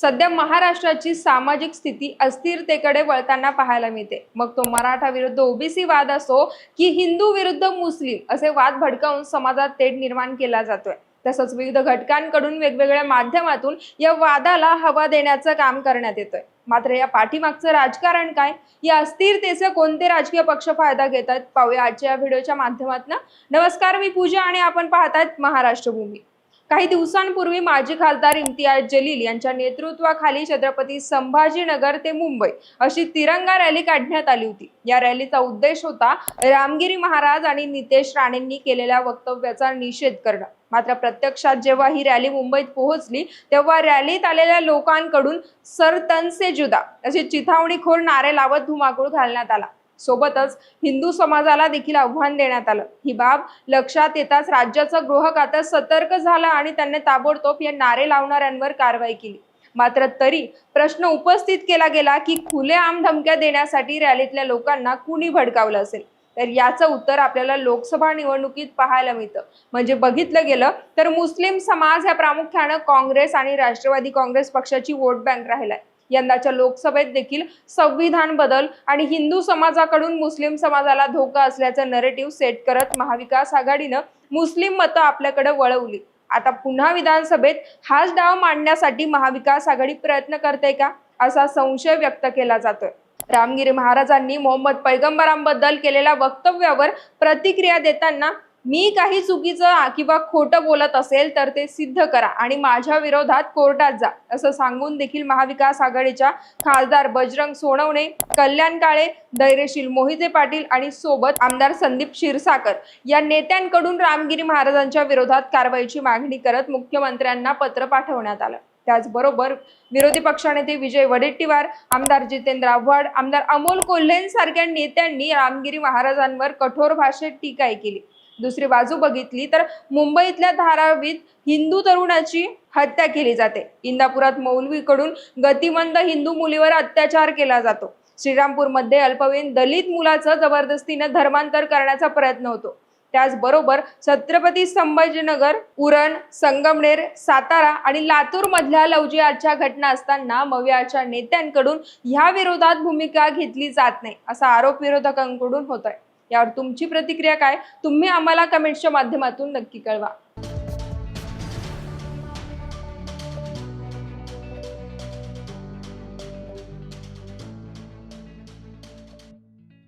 सध्या महाराष्ट्राची सामाजिक स्थिती अस्थिरतेकडे वळताना पाहायला मिळते. मग तो मराठा विरुद्ध ओबीसी वाद असो की हिंदू विरुद्ध मुस्लिम असे वाद भडकावून समाजात तेढ निर्माण केला जातोय. तसंच विविध घटकांकडून वेगवेगळ्या माध्यमातून या वादाला हवा देण्याचं काम करण्यात येतंय. मात्र या पाठीमागचं राजकारण काय? या अस्थिरतेचे कोणते राजकीय पक्ष फायदा घेतात? पाहूया आजच्या या व्हिडिओच्या माध्यमातून. नमस्कार मी पूजा आणि आपण पाहतात महाराष्ट्र भूमी काही दिवसांपूर्वी माजी खासदार इम्तियाज जलील यांच्या नेतृत्वाखाली छत्रपती संभाजीनगर ते मुंबई अशी तिरंगा रॅली काढण्यात आली होती. या रॅलीचा उद्देश होता रामगिरी महाराज आणि नितेश राणेंनी केलेल्या वक्तव्याचा निषेध करणं. मात्र प्रत्यक्षात जेव्हा ही रॅली मुंबईत पोहोचली तेव्हा रॅलीत आलेल्या लोकांकडून सर जुदा असे चिथावणीखोर नारे लावत धुमाकूळ घालण्यात आला. सोबतच हिंदू समाजाला देखील आव्हान देण्यात आलं. ही बाब लक्षात येताच राज्याचं गृह खातं सतर्क झालं आणि त्यांनी ताबडतोब या नारे लावणाऱ्यांवर कारवाई केली. मात्र तरी प्रश्न उपस्थित केला गेला की खुलेआम धमक्या देण्यासाठी रॅलीतल्या लोकांना कुणी भडकावलं असेल? तर याचं उत्तर आपल्याला लोकसभा निवडणुकीत पाहायला मिळतं. म्हणजे बघितलं गेलं तर मुस्लिम समाज ह्या प्रामुख्यानं काँग्रेस आणि राष्ट्रवादी काँग्रेस पक्षाची वोट बँक राहिलाय. यंदाच्या लोकसभेत देखील संविधान बदल आणि हिंदू समाजाकडून मुस्लिम समाजाला धोका असल्याचं नरेटिव्ह सेट करत महाविकास आघाडीनं मुस्लिम मतं आपल्याकडे वळवली. आता पुन्हा विधानसभेत हाच डाव मांडण्यासाठी महाविकास आघाडी प्रयत्न करते का? असा संशय व्यक्त केला जातोय. रामगिरी महाराजांनी मोहम्मद पैगंबरांबद्दल केलेल्या वक्तव्यावर प्रतिक्रिया देताना मी काही चुकीचं किंवा खोटं बोलत असेल तर ते सिद्ध करा आणि माझ्या विरोधात कोर्टात जा असं सांगून देखील महाविकास आघाडीच्या खासदार बजरंग सोनवणे कल्याण काळे धैर्यशील मोहिते पाटील आणि सोबत आमदार संदीप क्षीरसाकर या नेत्यांकडून रामगिरी महाराजांच्या विरोधात कारवाईची मागणी करत मुख्यमंत्र्यांना पत्र पाठवण्यात आलं. त्याचबरोबर विरोधी पक्षनेते विजय वडेट्टीवार आमदार जितेंद्र आव्हाड आमदार अमोल कोल्हेंसारख्या नेत्यांनी रामगिरी महाराजांवर कठोर भाषेत टीकाही केली. दुसरी बाजू बघितली तर मुंबईतल्या धारावीत हिंदू तरुणाची हत्या केली जाते. इंदापुरात मौलवीकडून गतिमंद हिंदू मुलीवर अत्याचार केला जातो. श्रीरामपूरमध्ये अल्पवयीन दलित मुलाचं जबरदस्तीनं धर्मांतर करण्याचा प्रयत्न होतो. त्याचबरोबर छत्रपती संभाजीनगर उरण संगमनेर सातारा आणि लातूर मधल्या लवजियाच्या घटना असताना मवियाच्या नेत्यांकडून ह्या विरोधात भूमिका घेतली जात नाही असा आरोप विरोधकांकडून होत आहे यावर तुमची प्रतिक्रिया काय? तुम्ही आम्हाला कमेंट्सच्या माध्यमातून नक्की कळवा.